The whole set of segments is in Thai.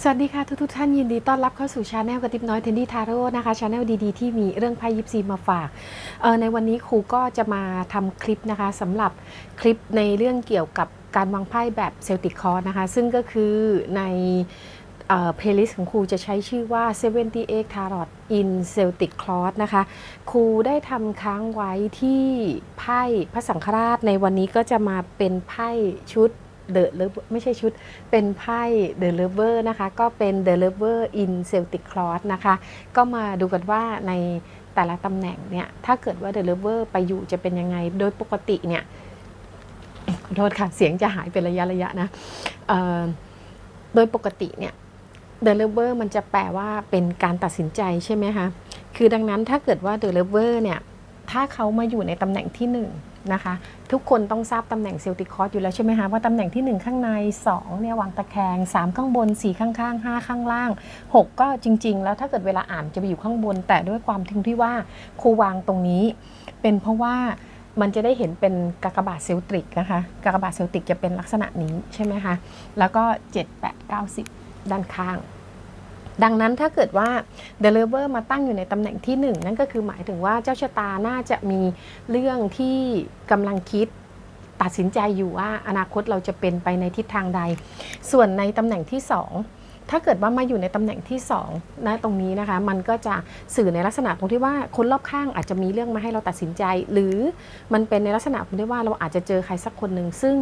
สวัสดีค่ะทุกทุกๆท่านยินดีต้อนรับเข้าสู่ชาแนลกระติบน้อยเทนดี้ทาโร่นะคะชาแนลดีๆ ที่มีเรื่องไพ่ยิปซีมาฝากในวันนี้ครูก็จะมาทำคลิปนะคะสำหรับคลิปในเรื่องเกี่ยวกับการวางไพ่แบบเซลติคคอร์นะคะ ซึ่งก็คือในเพลย์ลิสต์ของครูจะใช้ชื่อว่า 78 Tarot in Celtic Cross นะคะ ครูได้ทำค้างไว้ที่ไพ่พระสังฆราชในวันนี้ก็จะมาเป็นไพ่ชุด เดอะเลไม่ใช่ชุด เป็นไพ่ The Lover นะคะ ก็เป็น The Lover in Celtic Cross นะคะ ก็มาดูกันว่าในแต่ละตำแหน่งเนี่ย ถ้าเกิดว่า The Lover ไปอยู่จะเป็นยังไง โดยปกติเนี่ย ขอโทษค่ะ เสียงจะหายเป็นระยะระยะนะโดยปกติเนี่ย The Lover มันจะแปลว่าเป็นการตัดสินใจใช่ไหมคะ คือดังนั้นถ้าเกิดว่า The Lover เนี่ย ถ้าเขามาอยู่ในตำแหน่งที่หนึ่ง นะคะ ทุกคนต้องทราบตำแหน่งเซลติคอร์สอยู่แล้วใช่ไหมคะว่าตำแหน่งที่ 1 ข้างใน 2 เนี่ยวางตะแคง 3 ข้างบน 4 ข้างข้าง5ข้างล่าง 6 ก็จริง ๆ แล้วถ้าเกิดเวลาอ่านจะไปอยู่ข้างบน แต่ด้วยความทิ้งที่ว่าครูวางตรงนี้ เป็นเพราะว่ามันจะได้เห็นเป็นกากบาทเซลติกนะคะกากบาทเซลติกจะเป็นลักษณะนี้ใช่ไหมคะแล้วก็ 7 8 9 10 ด้านข้าง ดังนั้นถ้าเกิดว่า The Lover มาตั้งอยู่ในตำแหน่งที่ 1 นั่นก็คือหมายถึงว่าเจ้าชะตาน่าจะมีเรื่องที่กำลังคิดตัดสินใจอยู่ว่าอนาคตเราจะเป็นไปในทิศทางใด ส่วนในตำแหน่งที่ 2 ถ้าเกิดว่ามาอยู่ในตำแหน่งที่2นะตรงนี้นะคะมันก็จะสื่อในลักษณะตรงที่ว่าคนรอบข้างอาจจะมีเรื่องมาให้เราตัดสินใจ หรือมันเป็นในลักษณะตรงที่ว่าเราอาจจะเจอใครสักคนหนึ่งซึ่ง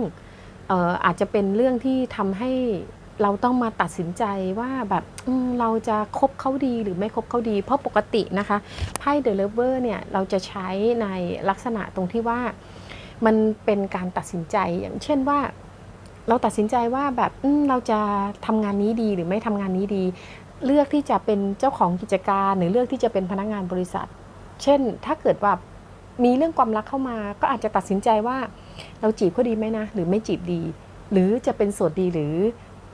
อออาจจะเป็นเรื่องที่ทำให้ เราต้องมาตัดสินใจว่าแบบเราจะคบเขาดีหรือไม่คบเขาดี เพราะปกตินะคะไพ่เดอะเลเวอร์เนี่ยเราจะใช้ในลักษณะตรงที่ว่ามันเป็นการตัดสินใจอย่างเช่นว่า เราตัดสินใจว่าแบบเราจะทำงานนี้ดีหรือไม่ทำงานนี้ดี เลือกที่จะเป็นเจ้าของกิจการหรือเลือกที่จะเป็นพนักงานบริษัท เช่น ถ้าเกิดว่ามีเรื่องความรักเข้ามา ก็อาจจะตัดสินใจว่า เราจีบเขาดีไหมนะ หรือไม่จีบดี หรือจะเป็นโสดดีหรือ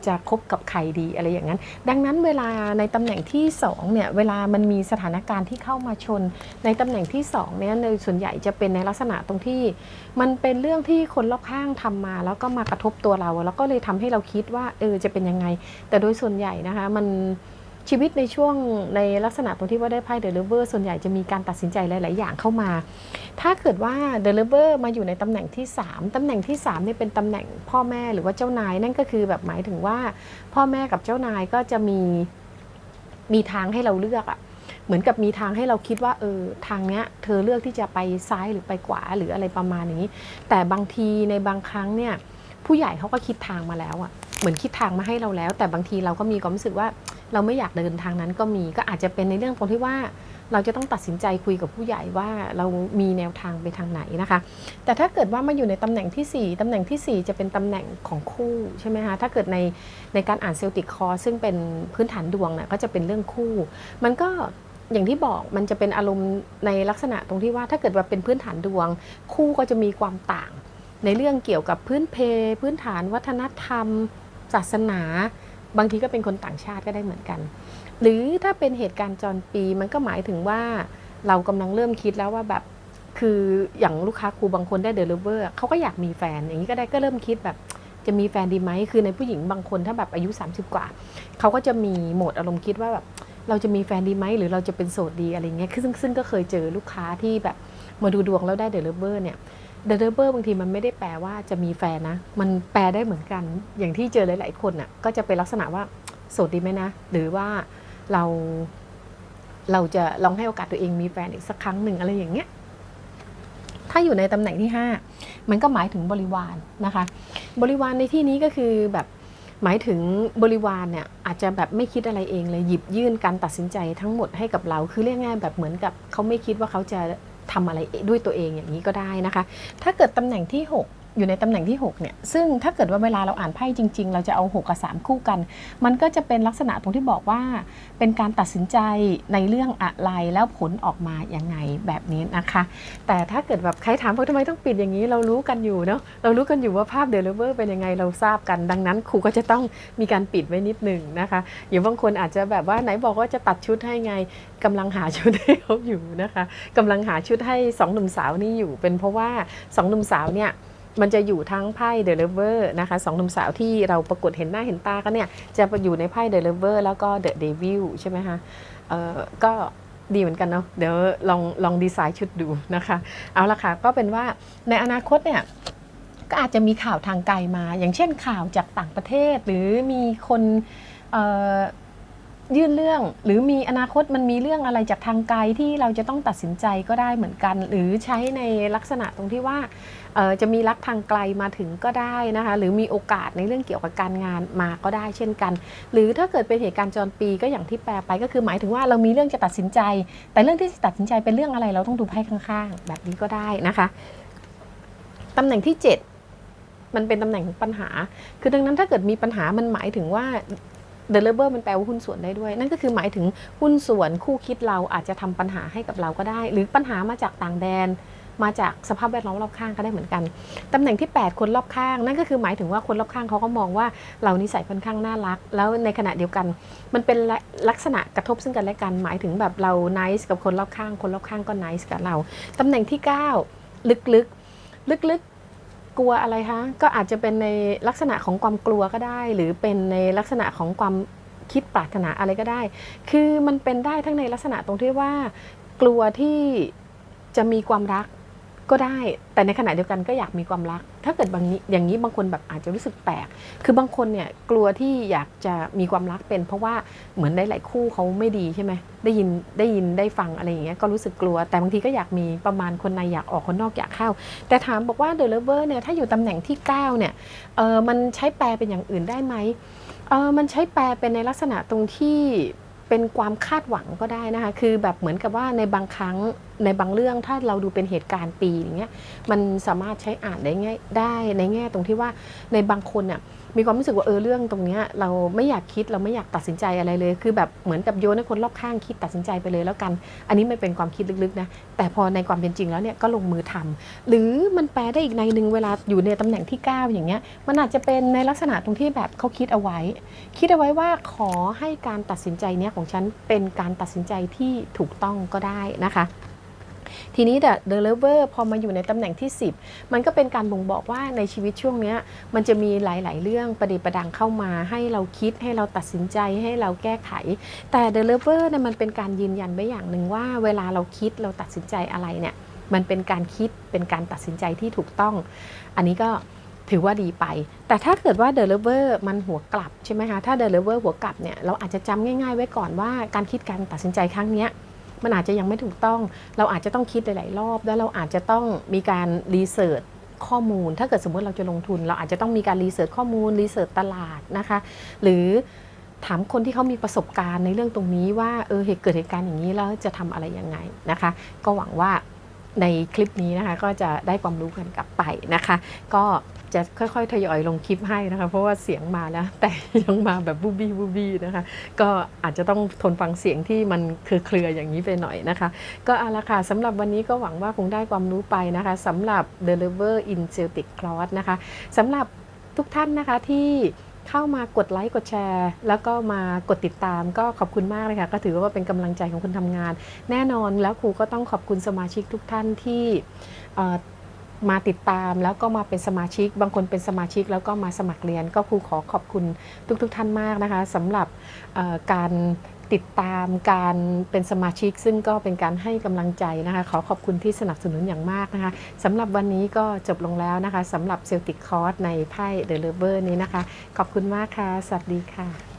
จะคบกับใครดีอะไรอย่างนั้น ดังนั้นเวลาในตำแหน่งที่2เนี่ยเวลามันมีสถานการณ์ที่เข้ามาชน ในตำแหน่งที่2เนี่ยในส่วนใหญ่จะเป็นในลักษณะตรงที่ มันเป็นเรื่องที่คนรอบข้างทำมา แล้วก็มากระทบตัวเรา แล้วก็เลยทำให้เราคิดว่าเออจะเป็นยังไง แต่โดยส่วนใหญ่นะคะมัน ชีวิตในช่วงในลักษณะตรงที่ว่าได้ไพ่เดลิเวอร์ส่วนใหญ่จะมีการตัดสินใจหลาย ๆ อย่างเข้ามา ถ้าเกิดว่า deliver มาอยู่ในตำแหน่งที่ 3 ตำแหน่งที่3เนี่ยเป็นตำแหน่งพ่อแม่หรือว่าเจ้านายนั่นก็คือแบบหมายถึงว่า พ่อแม่กับเจ้านายก็จะมีมีทางให้เราเลือกอะเหมือนกับมีทางให้เราคิดว่าเออทางเนี้ยเธอเลือกที่จะไปซ้ายหรือไปขวาหรืออะไรประมาณนี้ แต่บางทีในบางครั้งเนี่ยผู้ใหญ่เขาก็คิดทางมาแล้วอะเหมือนคิดทางมาให้เราแล้ว แต่บางทีเราก็มีความรู้สึกว่า เราไม่อยากเดินทางนั้นก็มีก็อาจจะเป็นในเรื่องตรงที่ว่าเราจะต้องตัดสินใจคุยกับผู้ใหญ่ว่าเรามีแนวทางไปทางไหนนะคะ แต่ถ้าเกิดว่ามาอยู่ในตำแหน่งทีสี่4ตำแหน่งทีสี่ 4 จะเป็นตำแหน่งของคู่ใช่ไหมคะ ถ้าเกิดในในการอ่านเซลติกคอร์ซึ่งเป็นพื้นฐานดวงเนี่ยก็จะเป็นเรื่องคู่ มันก็อย่างที่บอกมันจะเป็นอารมณ์ในลักษณะตรงที่ว่าถ้าเกิดว่าเป็นพื้นฐานดวง คู่ก็จะมีความต่าง ในเรื่องเกี่ยวกับพื้นเพ พื้นฐานวัฒนธรรม ศาสนา บางทีก็เป็นคนต่างชาติก็ได้เหมือนกัน หรือถ้าเป็นเหตุการณ์จรปีมันก็หมายถึงว่าเรากำลังเริ่มคิดแล้วว่าแบบคืออย่างลูกค้าครูบางคนได้เดลิเวอร์เขาก็อยากมีแฟน อย่างนี้ก็ได้ก็เริ่มคิดแบบจะมีแฟนดีไหมคือในผู้หญิงบางคนถ้าแบบอายุ 30 กว่า เขาก็จะมีโหมดอารมณ์คิดว่าแบบเราจะมีแฟนดีไหมหรือเราจะเป็นโสดดีอะไรเงี้ยคือซึ่งซึ่งก็เคยเจอลูกค้าที่แบบมาดูดวงแล้วได้เดลิเวอร์เนี่ย เดลิเวอร์บางทีมันไม่ได้แปลว่าจะมีแฟนนะ มันแปลได้เหมือนกัน อย่างที่เจอหลาย ๆ คนน่ะ ก็จะเป็นลักษณะว่าโสดดีไหมนะ หรือว่าเรา เราจะลองให้โอกาสตัวเองมีแฟนอีกสักครั้งหนึ่งอะไรอย่างเงี้ย ถ้าอยู่ในตำแหน่งที่ 5 มันก็หมายถึงบริวารนะคะ บริวารในที่นี้ก็คือแบบหมายถึงบริวารเนี่ยอาจจะแบบไม่คิดอะไรเองเลยหยิบยื่นการตัดสินใจทั้งหมดให้กับเรา คือเรียกง่ายแบบเหมือนกับเขาไม่คิดว่าเขาจะ ทำอะไรด้วยตัวเองอย่างนี้ก็ได้นะคะ ถ้าเกิดตำแหน่งที่ 6 อยู่ในตำแหน่งที่ 6 เนี่ย ซึ่งถ้าเกิดว่าเวลาเราอ่านไพ่จริง ๆ เราจะเอา 6 กับ 3 คู่กัน มันก็จะเป็นลักษณะตรงที่บอกว่า เป็นการตัดสินใจในเรื่องอะไรแล้วผลออกมาอย่างไงแบบนี้นะคะ แต่ถ้าเกิดแบบใครถามว่าทำไมต้องปิดอย่างนี้ เรารู้กันอยู่เนาะ เรารู้กันอยู่ว่าภาพเดลิเวอร์เป็นยังไงเราทราบกัน ดังนั้นครูก็จะต้องมีการปิดไว้นิดหนึ่งนะคะอย่างบางคนอาจจะแบบว่าไหนบอกว่าจะตัดชุดให้ไงกำลังหาชุดให้เขาอยู่นะคะกำลังหาชุดให้สองหนุ่มสาวนี่อยู่ เป็นเพราะว่าสองหนุ่มสาวเนี่ย มันจะอยู่ทั้งไพ่เดลเวอร์นะคะสองหนุ่มสาวที่เราประกวดเห็นหน้าเห็นตากันเนี่ยจะอยู่ในไพ่เดลเวอร์แล้วก็เดอะเดวิลใช่ไหมคะเออก็ดีเหมือนกันเนาะเดี๋ยวลองลองดีไซน์ชุดดูนะคะ เอาละค่ะ ก็เป็นว่าในอนาคตเนี่ยก็อาจจะมีข่าวทางไกลมา อย่างเช่นข่าวจากต่างประเทศ หรือมีคนเอ่อ ยื่นเรื่อง หรือมีอนาคตมันมีเรื่องอะไรจากทางไกลที่เราจะต้องตัดสินใจก็ได้เหมือนกัน หรือใช้ในลักษณะตรงที่ว่าจะมีรักทางไกลมาถึงก็ได้นะคะ หรือมีโอกาสในเรื่องเกี่ยวกับการงานมาก็ได้เช่นกัน หรือถ้าเกิดเป็นเหตุการณ์จรปีก็อย่างที่แปลไปก็คือหมายถึงว่าเรามีเรื่องจะตัดสินใจ แต่เรื่องที่จะตัดสินใจเป็นเรื่องอะไรเราต้องดูไพ่ข้างๆ แบบนี้ก็ได้นะคะตำแหน่งที่ 7 มันเป็นตำแหน่งของปัญหา คือดังนั้นถ้าเกิดมีปัญหามันหมายถึงว่า เดลเ e อร์มันแปลว่าหุ้นส่วนได้ด้วย นั่นก็คือหมายถึงหุ้นส่วนคู่คิดเราอาจจะทำปัญหาให้กับเราก็ได้ หรือปัญหามาจากต่างแดน มาจากสภาพแวดล้อมรอบข้างก็ได้เหมือนกัน ตำแหน่งที่ 8 คนรอบข้าง นั่นก็คือหมายถึงว่าคนรอบข้างเขาก็มองว่าเรานิสัยค่อนข้างน่ารัก แล้วในขณะเดียวกัน มันเป็นลักษณะกระทบซึ่งกันและกัน หมายถึงแบบเรา nice กับคนรอบข้าง คนรอบข้างก็ nice กับเรา ตำแหน่งที่ 9 ลึกๆ ลึกๆ กลัวอะไรคะ ก็อาจจะเป็นในลักษณะของความกลัวก็ได้ หรือเป็นในลักษณะของความคิดปรารถนาอะไรก็ได้ คือมันเป็นได้ทั้งในลักษณะตรงที่ว่า กลัวที่จะมีความรัก ก็ได้ แต่ในขณะเดียวกันก็อยากมีความรัก ถ้าเกิดบางอย่างนี้บางคนแบบอาจจะรู้สึกแปลก คือบางคนเนี่ยกลัวที่อยากจะมีความรักเป็น เพราะว่าเหมือนได้หลายคู่เขาไม่ดีใช่ไหมได้ยินได้ยินได้ฟังอะไรอย่างเงี้ยก็รู้สึกกลัว แต่บางทีก็อยากมีประมาณคนในอยากออกคนนอกอยากเข้า แต่ถามบอกว่าเดอะเลเวอร์เนี่ยถ้าอยู่ตำแหน่งที่ 9 เนี่ยเออมันใช้แปลเป็นอย่างอื่นได้ไหมเออมันใช้แปลเป็นในลักษณะตรงที่เป็นความคาดหวังก็ได้นะคะ คือแบบเหมือนกับว่าในบางครั้ง ในบางเรื่องถ้าเราดูเป็นเหตุการณ์ปีอย่างเงี้ยมันสามารถใช้อ่านได้ง่ายได้ในแง่ตรงที่ว่าในบางคนเนี่ยมีความรู้สึกว่าเออเรื่องตรงเนี้ยเราไม่อยากคิดเราไม่อยากตัดสินใจอะไรเลย คือแบบเหมือนกับโยนให้คนรอบข้างคิดตัดสินใจไปเลยแล้วกัน อันนี้ไม่เป็นความคิดลึกๆนะแต่พอในความเป็นจริงแล้วเนี่ยก็ลงมือทำหรือมันแปลได้อีกในหนึ่งเวลาอยู่ในตำแหน่งที่ 9 อย่างเงี้ยมันอาจจะเป็นในลักษณะตรงที่แบบเขาคิดเอาไว้ คิดเอาไว้ว่าขอให้การตัดสินใจเนี้ยของฉันเป็นการตัดสินใจที่ถูกต้องก็ได้นะคะ ทีนี้แต่เดลเวอร์พอมาอยู่ในตำแหน่งที่ 10 มันก็เป็นการบ่งบอกว่าในชีวิตช่วงนี้มันจะมีหลาย ๆ เรื่องประเดประดังเข้ามาให้เราคิดให้เราตัดสินใจให้เราแก้ไข แต่เดลเวอร์เนี่ยมันเป็นการยืนยันไว้อย่างหนึ่งว่า เวลาเราคิดเราตัดสินใจอะไรเนี่ยมันเป็นการคิดเป็นการตัดสินใจที่ถูกต้อง อันนี้ก็ถือว่าดีไป แต่ถ้าเกิดว่าเดลเวอร์มันหัวกลับใช่ไหมคะ ถ้าเดลเวอร์หัวกลับเนี่ย เราอาจจะจำง่ายๆไว้ก่อนว่าการคิดการตัดสินใจครั้งนี้ มันอาจจะยังไม่ถูกต้อง เราอาจจะต้องคิดหลาย ๆ รอบ แล้วเราอาจจะต้องมีการรีเสิร์ชข้อมูล ถ้าเกิดสมมติเราจะลงทุน เราอาจจะต้องมีการรีเสิร์ชข้อมูลรีเสิร์ชตลาดนะคะ หรือถามคนที่เขามีประสบการณ์ในเรื่องตรงนี้ว่าเออเหตุเกิดเหตุการณ์อย่างนี้แล้วจะทำอะไรยังไงนะคะ ก็หวังว่าในคลิปนี้นะคะก็จะได้ความรู้กันกลับไปนะคะ ก็ จะค่อยๆ ทยอยลงคลิปให้นะคะ เพราะว่าเสียงมาแล้ว แต่ยังมาแบบบูบี้บูบี้นะคะ ก็อาจจะต้องทนฟังเสียงที่มันเครือๆอย่างนี้ไปหน่อยนะคะ ก็เอาละค่ะสำหรับวันนี้ก็หวังว่าคงได้ความรู้ไปนะคะสำหรับ Deliver in Celtic Cross นะคะสำหรับทุกท่านนะคะที่เข้ามากดไลค์กดแชร์ แล้วก็มากดติดตามก็ขอบคุณมากเลยค่ะ ก็ถือว่าเป็นกำลังใจของคนทำงาน แน่นอนแล้วครูก็ต้องขอบคุณสมาชิกทุกท่านที่ มาติดตามแล้วก็มาเป็นสมาชิก บางคนเป็นสมาชิกแล้วก็มาสมัครเรียน ก็ครูขอขอบคุณทุกๆทท่านมากนะคะสำหรับการติดตามการเป็นสมาชิก ซึ่งก็เป็นการให้กำลังใจนะคะขอขอบคุณที่สนับสนุนอย่างมากนะคะสำหรับวันนี้ก็จบลงแล้วนะคะสำหรับเซลติกคอร์สในไพ่เดลเวอร์นี้นะคะ ขอบคุณมากค่ะ สวัสดีค่ะ